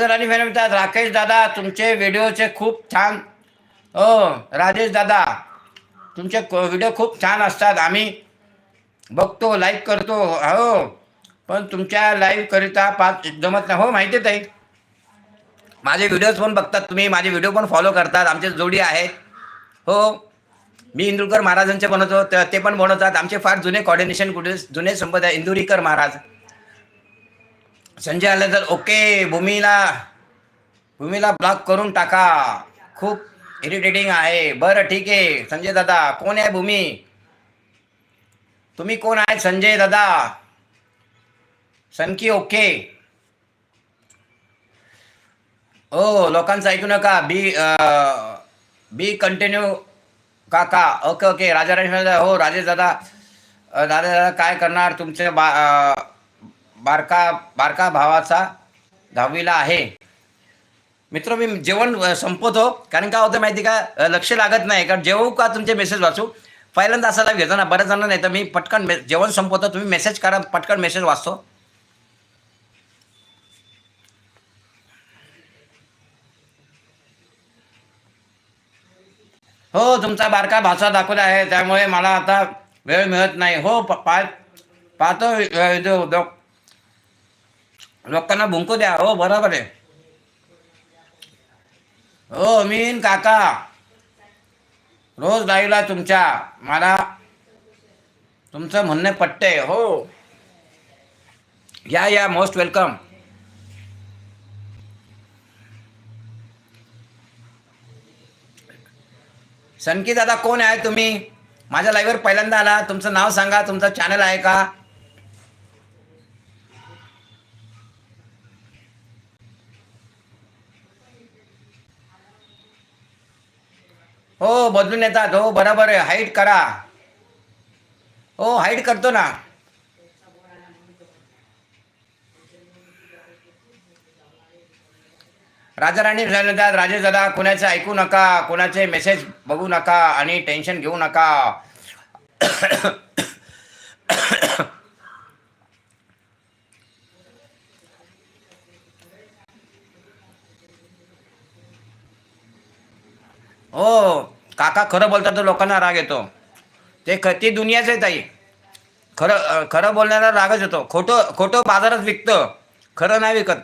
राणी madam म्हणतात राकेश दादा तुमचे व्हिडिओचे खूप छान हो राजेश दादा तुमचे व्हिडिओ खूप छान असतात आम्ही बघतो लाईक करतो हो पण तुमच्या लाईव्ह करिता पाच जमत नाही हो माहिती आहे ताई. माझे व्हिडिओज पण बघतात तुम्ही माझे व्हिडिओ पण फॉलो करतात आमचे जोडी आहेत हो. मी इंदुरकर महाराजांचे बनवतो ते पण बनवतात आमचे फार जुने कॉर्डिनेशन कुठे जुने संबंध आहे इंदुरीकर महाराज. संजय आले तर ओके भूमीला भूमीला ब्लॉक करून टाका. खूप इरिटेटिंग आहे. बरं ठीक आहे. संजय दादा कोण आहे भूमी? तुम्ही कोण आहे संजय दादा? सनकी ओके. हो लोकांचं ऐकू नका. बी बी कंटिन्यू काका. Okay okay. राजा राजेश हो राजेश दादा. दादा दादा काय करणार? तुमचे बा आ, बारका बारका भावाचा दहावीला आहे. मित्र मी जेवण संपवतो. कारण काय होतं माहिती का? लक्ष लागत नाही. कारण जेवू का तुमचे मेसेज वाचू? पहिल्यांदा असायला घेतो ना बऱ्याच जणांना नाही तर मी पटकन मे- जेवण संपवतो. तुम्ही मेसेज करा पटकन मेसेज वाचतो. हो तुमचा बारका भाषा दाखवला आहे. त्यामुळे मला आता वेळ मिळत नाही. हो प- पा पाहतो अ, लोकांना भुंकू द्या हो बरोबर आहे. हो मीन काका. रोज लाईव्हला तुमच्या मला तुमचं म्हणणं पटतंय हो. या या मोस्ट वेलकम सनकी दादा कोण आहे तुम्ही? माझ्या लाईव्हवर पहिल्यांदा आला. तुमचं नाव सांगा तुमचं चॅनल आहे का? हो बदलून येतात. हो बरोबर आहे. हाईट करा. हो हाईट करतो ना. राजा राणी म्हणतात राजेश दादा कोणाचे ऐकू नका कोणाचे मेसेज बघू नका आणि टेन्शन घेऊ नका. हो. काका खरं बोलतात तर लोकांना राग येतो. ते ख ते दुनियाच आहे ताई. खरं खरं बोलण्याला रागच येतो. खोटं खोटं बाजारात विकतं. खरं नाही विकत.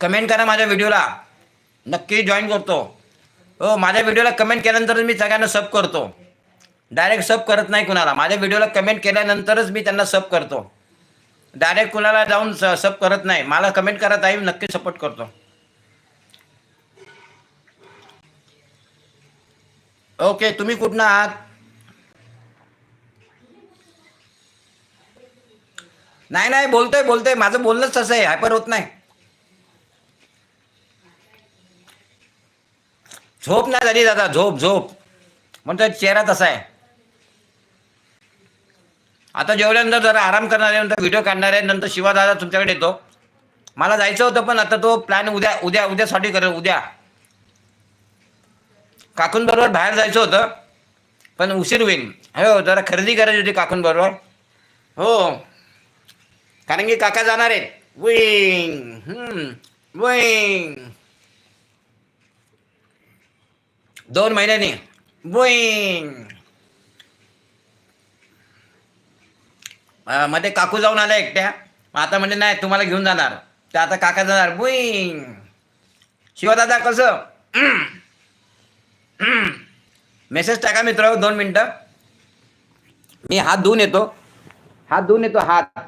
कमेंट करा माझ्या व्हिडिओला. नक्की जॉईन करतो. हो माझ्या व्हिडिओला कमेंट केल्यानंतरच मी सगळ्यांना सब करतो. डायरेक्ट सब करत नाही कुणाला. माझ्या व्हिडिओला कमेंट केल्यानंतरच मी त्यांना सब करतो. डायरेक्ट कुणाला जाऊन स सब करत नाही. मला कमेंट करत आहे नक्की सपोर्ट करतो. ओके तुम्ही कुठनं आहात? नाही नाही बोलतोय बोलतोय. माझं बोलणंच तसं आहे. हायपर होत नाही. झोप नाही झाली दादा झोप झोप. म्हणतो चेहरा तसा आहे. आता जेवल्यानंतर जरा आराम करणार आहे नंतर व्हिडिओ काढणार आहे नंतर शिवा तुमच्याकडे येतो. मला जायचं होतं पण आता तो प्लॅन उद्या उद्या उद्यासाठी करेल उद्या. काकूंबरोबर बाहेर जायचं होतं पण उशीर होईल. हो जरा खरेदी करायची होती काकूंबरोबर हो. कारण की काका जाणार आहेत. विंग विंग दोन महिन्यांनी. विंग मध्ये काकू जाऊन आला एकट्या. आता म्हणजे नाही तुम्हाला घेऊन जाणार. तर आता काका जाणार. बुईंग. शिवदादा कसं? मेसेज टाका मित्र दोन मिनटं. मी हात धुवून येतो. हात धुवून येतो हात.